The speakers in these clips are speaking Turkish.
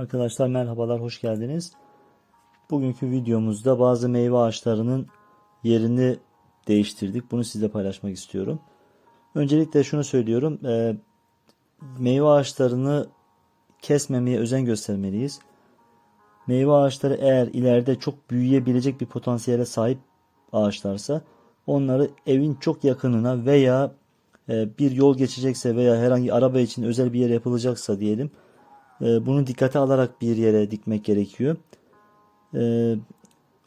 Arkadaşlar merhabalar, hoş geldiniz. Bugünkü videomuzda bazı meyve ağaçlarının yerini değiştirdik. Bunu sizle paylaşmak istiyorum. Öncelikle şunu söylüyorum. e, meyve ağaçlarını kesmemeye özen göstermeliyiz. Meyve ağaçları eğer ileride çok büyüyebilecek bir potansiyele sahip ağaçlarsa onları evin çok yakınına veya e, bir yol geçecekse veya herhangi araba için özel bir yer yapılacaksa diyelim bunu dikkate alarak bir yere dikmek gerekiyor. E,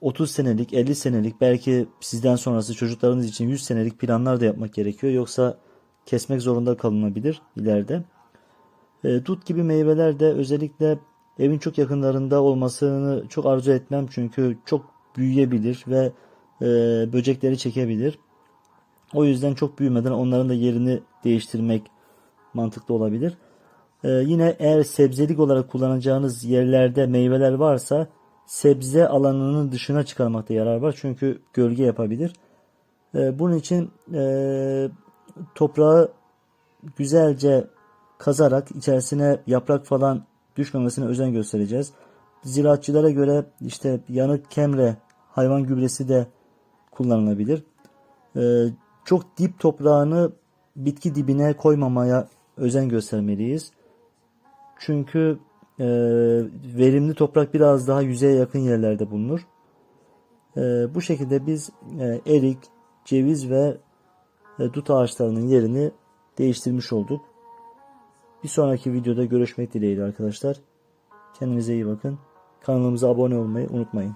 30 senelik, 50 senelik belki sizden sonrası çocuklarınız için 100 senelik planlar da yapmak gerekiyor. Yoksa kesmek zorunda kalınabilir ileride. E, dut gibi meyveler de özellikle evin çok yakınlarında olmasını çok arzu etmem. Çünkü çok büyüyebilir ve e, böcekleri çekebilir. O yüzden çok büyümeden onların da yerini değiştirmek mantıklı olabilir. Ee, yine eğer sebzelik olarak kullanacağınız yerlerde meyveler varsa sebze alanının dışına çıkarmakta yarar var. Çünkü gölge yapabilir. Ee, bunun için e, toprağı güzelce kazarak içerisine yaprak falan düşmemesine özen göstereceğiz. Ziraatçılara göre işte yanık kemre hayvan gübresi de kullanılabilir. Ee, çok dip toprağını bitki dibine koymamaya özen göstermeliyiz. Çünkü e, verimli toprak biraz daha yüzeye yakın yerlerde bulunur. E, bu şekilde biz e, erik, ceviz ve e, dut ağaçlarının yerini değiştirmiş olduk. Bir sonraki videoda görüşmek dileğiyle arkadaşlar. Kendinize iyi bakın. Kanalımıza abone olmayı unutmayın.